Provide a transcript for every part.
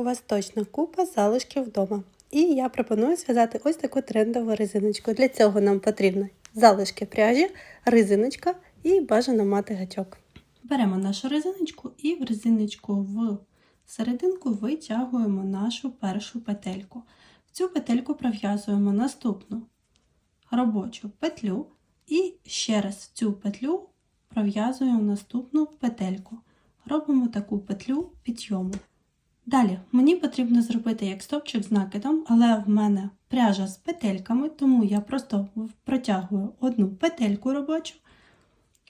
У вас точно купа залишків вдома. І я пропоную зв'язати ось таку трендову резиночку. Для цього нам потрібно залишки пряжі, резиночка і бажано мати гачок. Беремо нашу резиночку і в резиночку в серединку витягуємо нашу першу петельку. В цю петельку пров'язуємо наступну робочу петлю і ще раз в цю петлю пров'язуємо наступну петельку. Робимо таку петлю підйому. Далі мені потрібно зробити як стопчик з накидом, але в мене пряжа з петельками, тому я просто протягую одну петельку робочу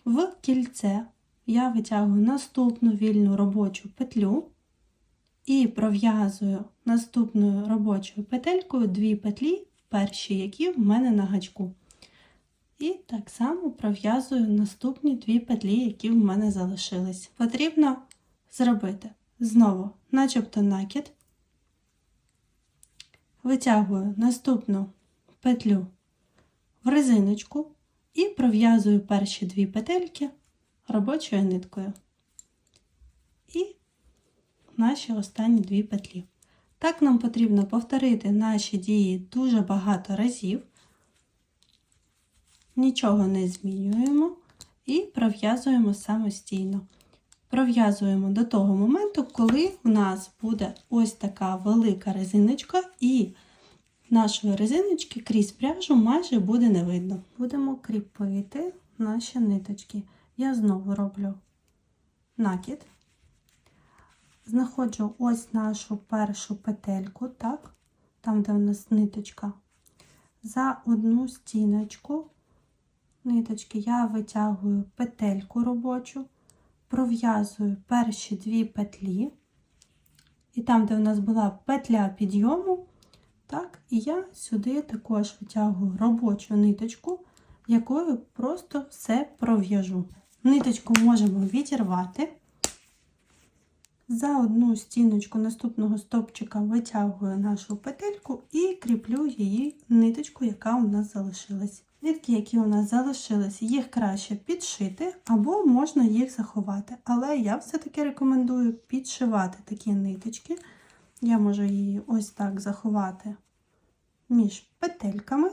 в кільце. Я витягую наступну вільну робочу петлю і пров'язую наступною робочою петелькою дві петлі, перші, які в мене на гачку. І так само пров'язую наступні дві петлі, які в мене залишились. Потрібно зробити знову, начебто накид, витягую наступну петлю в резиночку і пров'язую перші дві петельки робочою ниткою. І наші останні дві петлі. Так нам потрібно повторити наші дії дуже багато разів нічого не змінюємо і пров'язуємо самостійно. Пров'язуємо до того моменту, коли в нас буде ось така велика резиночка, і нашої резиночки крізь пряжу майже буде не видно. Будемо кріпити наші ниточки. Я знову роблю накид, знаходжу ось нашу першу петельку, так, там, де у нас ниточка, за одну стіночку ниточки я витягую петельку робочу, пров'язую перші дві петлі, і там, де у нас була петля підйому, так, і я сюди також витягую робочу ниточку, якою просто все пров'яжу. Ниточку можемо відірвати. За одну стіночку наступного стопчика витягую нашу петельку і кріплю її ниточку, яка у нас залишилась. Нитки, які у нас залишились, їх краще підшити, або можна їх заховати. Але я все-таки рекомендую підшивати такі ниточки. Я можу її ось так заховати між петельками.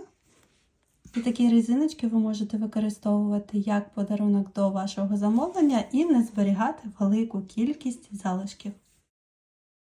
І такі резиночки ви можете використовувати як подарунок до вашого замовлення і не зберігати велику кількість залишків.